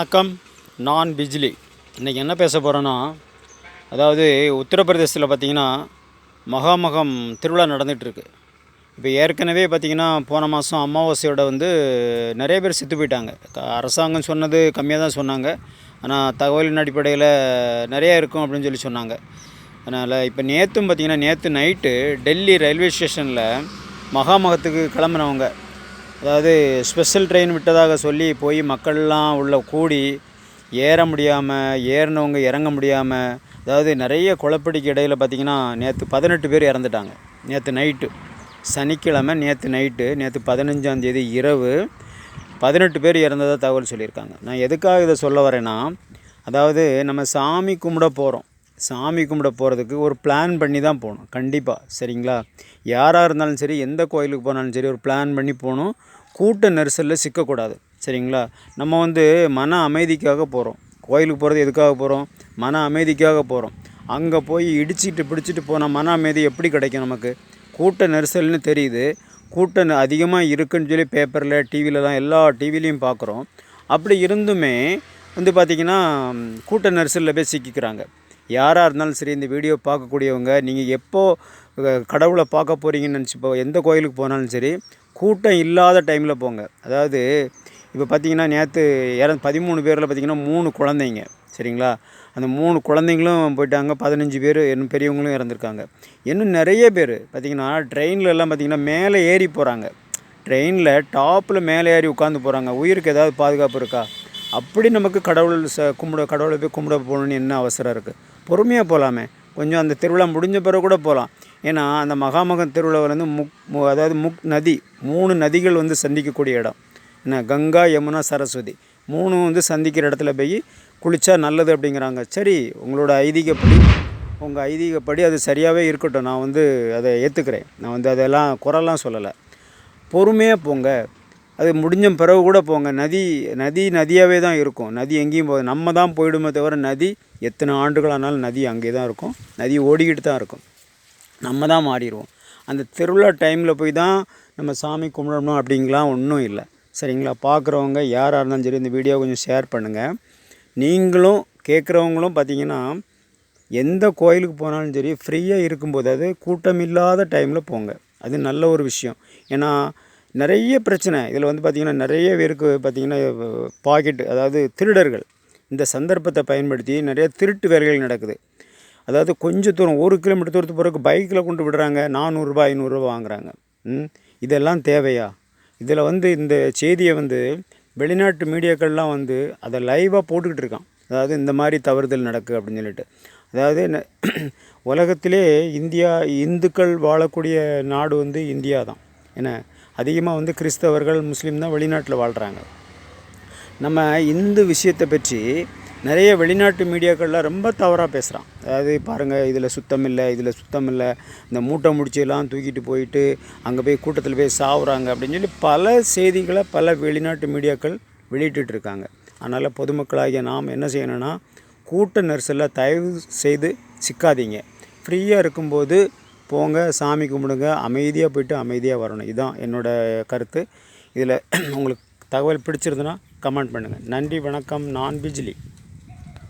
வணக்கம். நான் பிஜ்லி. இன்றைக்கி என்ன பேச போகிறேன்னா அதாவது உத்தரப்பிரதேசத்தில் பார்த்திங்கன்னா மகாமகம் திருவிழா நடந்துகிட்ருக்கு. இப்போ ஏற்கனவே பார்த்திங்கன்னா போன மாதம் அமாவாசையோட வந்து நிறைய பேர் செத்து போயிட்டாங்க. அரசாங்கம் சொன்னது கம்மியாக தான் சொன்னாங்க. ஆனால் தகவலின் அடிப்படையில் நிறையா இருக்கும் அப்படின்னு சொல்லி சொன்னாங்க. அதனால் இப்போ நேற்றும் பார்த்திங்கன்னா நேற்று நைட்டு டெல்லி ரயில்வே ஸ்டேஷனில் மகாமகத்துக்கு கிளம்புனவங்க அதாவது ஸ்பெஷல் ட்ரெயின் விட்டதாக சொல்லி போய் மக்கள்லாம் உள்ள கூடி ஏற முடியாமல் ஏறினவங்க இறங்க முடியாமல் அதாவது நிறைய குழப்படிக்கு இடையில் பார்த்திங்கன்னா நேற்று பதினெட்டு பேர் இறந்துட்டாங்க. நேற்று நைட்டு சனிக்கிழமை நேற்று நைட்டு நேற்று பதினஞ்சாந்தேதி இரவு பதினெட்டு பேர் இறந்ததாக தகவல் சொல்லியிருக்காங்க. நான் எதுக்காக இதை சொல்ல வரேன்னா அதாவது நம்ம சாமி கும்பிட போகிறோம் சாமி கும்பிட போகிறதுக்கு ஒரு பிளான் பண்ணி தான் போகணும். கண்டிப்பாக சரிங்களா? யாராக இருந்தாலும் சரி எந்த கோயிலுக்கு போனாலும் சரி ஒரு பிளான் பண்ணி போகணும். கூட்ட நெரிசலில் சிக்கக்கூடாது. சரிங்களா? நம்ம வந்து மன அமைதிக்காக போகிறோம் கோயிலுக்கு போகிறது எதுக்காக போகிறோம் மன அமைதிக்காக போகிறோம் அங்கே போய் இடிச்சிட்டு பிடிச்சிட்டு போனால் மன அமைதி எப்படி கிடைக்கும் நமக்கு? கூட்ட நெரிசல்னு தெரியுது. கூட்டம் அதிகமாக இருக்குன்னு சொல்லி பேப்பரில் டிவியிலலாம் எல்லா டிவிலையும் பார்க்குறோம் அப்படி இருந்துமே வந்து பார்த்திங்கன்னா கூட்ட நெரிசலில் போய் சிக்கிக்கிறாங்க. யாராக இருந்தாலும் சரி இந்த வீடியோ பார்க்கக்கூடியவங்க நீங்கள் எப்போது கடவுளை பார்க்க போகிறீங்கன்னு நினச்சி போ எந்த கோயிலுக்கு போனாலும் சரி கூட்டம் இல்லாத டைமில் போங்க. அதாவது இப்போ பார்த்தீங்கன்னா நேற்று இற பதிமூணு பேரில் பார்த்தீங்கன்னா மூணு குழந்தைங்க சரிங்களா? அந்த மூணு குழந்தைங்களும் போயிட்டாங்க பதினஞ்சு பேர் இன்னும் பெரியவங்களும் இறந்துருக்காங்க. இன்னும் நிறைய பேர் பார்த்திங்கன்னா ட்ரெயினில் எல்லாம் பார்த்தீங்கன்னா மேலே ஏறி போகிறாங்க ட்ரெயினில் டாப்பில் மேலே ஏறி உட்காந்து போகிறாங்க உயிருக்கு ஏதாவது பாதுகாப்பு இருக்கா? அப்படி நமக்கு கடவுள் ச கும்பிட கடவுளை போய் கும்பிட போகணுன்னு என்ன அவசரம் இருக்குது பொறுமையாக போகலாமே கொஞ்சம் அந்த திருவிழா முடிஞ்ச பிறகு கூட போகலாம் ஏன்னா அந்த மகாமகம் திருவிழாவில் வந்து முக் மு- அதாவது முக் நதி மூணு நதிகள் வந்து சந்திக்கக்கூடிய இடம். என்ன கங்கா யமுனா சரஸ்வதி. மூணும் வந்து சந்திக்கிற இடத்துல போய் குளித்தா நல்லது அப்படிங்கிறாங்க. சரி உங்களோட ஐதீகப்படி உங்கள் ஐதீகப்படி அது சரியாகவே இருக்கட்டும். நான் வந்து அதை ஏற்றுக்கிறேன் நான் வந்து அதெல்லாம் குறைலாம் சொல்லலை. பொறுமையாக போங்க. அது முடிஞ்ச பிறகு கூட போங்க. நதி நதி நதியாகவே தான் இருக்கும். நதி எங்கேயும் போகுது. நம்ம தான் போயிடுமே தவிர நதி எத்தனை ஆண்டுகளானாலும் நதி அங்கே தான் இருக்கும். நதி ஓடிக்கிட்டு தான் இருக்கும். நம்ம தான் மாறிடுவோம். அந்த திருவிழா டைமில் போய் தான் நம்ம சாமி கும்பிடணும் அப்படிங்கலாம் ஒன்றும் இல்லை. சரிங்களா? பார்க்குறவங்க யாராக இருந்தாலும் சரி இந்த வீடியோ கொஞ்சம் ஷேர் பண்ணுங்கள் நீங்களும் கேட்குறவங்களும் பார்த்தீங்கன்னா எந்த கோயிலுக்கு போனாலும் சரி ஃப்ரீயாக இருக்கும்போது அது கூட்டம் இல்லாத டைமில் போங்க. அது நல்ல ஒரு விஷயம். ஏன்னா நிறைய பிரச்சனை. இதில் வந்து பார்த்திங்கன்னா நிறைய பேருக்கு பார்த்திங்கன்னா பாக்கெட் அதாவது திருடர்கள். இந்த சந்தர்ப்பத்தை பயன்படுத்தி நிறைய திருட்டு வேலைகள் நடக்குது. அதாவது கொஞ்சம் தூரம் ஒரு கிலோமீட்டர் தூரத்து பிறகு பைக்கில் கொண்டு விடுறாங்க. நானூறுரூபா ஐநூறுரூவா வாங்குறாங்க. இதெல்லாம் தேவையா? இதில் வந்து இந்த செய்தியை வந்து வெளிநாட்டு மீடியாக்கள்லாம் வந்து அதை லைவாக போட்டுக்கிட்டு இருக்கான். அதாவது இந்த மாதிரி தவறுதல் நடக்கு அப்படின்னு சொல்லிட்டு. அதாவது உலகத்திலே இந்தியா இந்துக்கள் வாழக்கூடிய நாடு வந்து இந்தியா தான் ஏன்னா அதிகமாக வந்து கிறிஸ்தவர்கள் முஸ்லீம் தான் வெளிநாட்டில் வாழ்கிறாங்க நம்ம இந்து விஷயத்தை பற்றி நிறைய வெளிநாட்டு மீடியாக்கள்லாம் ரொம்ப தவறாக பேசுகிறான் அதாவது பாருங்கள் இதில் சுத்தம் இல்லை இதில் சுத்தம் இல்லை இந்த மூட்டை முடிச்செல்லாம் தூக்கிட்டு போயிட்டு அங்கே போய் கூட்டத்தில் போய் சாவுறாங்க அப்படின்னு சொல்லி பல செய்திகளை பல வெளிநாட்டு மீடியாக்கள் வெளியிட்டுருக்காங்க இருக்காங்க. அதனால் பொதுமக்களாகிய நாம் என்ன செய்யணும்னா கூட்ட நெரிசலில் தயவு செய்து சிக்காதீங்க. ஃப்ரீயாக இருக்கும்போது போங்க சாமி கும்பிடுங்க அமைதியாக போயிட்டு அமைதியாக வரணும். இதுதான் என்னோடய கருத்து. இதில் உங்களுக்கு தகவல் பிடிச்சிருந்துன்னா கமெண்ட் பண்ணுங்கள் நன்றி வணக்கம். நான் பிஜ்லி.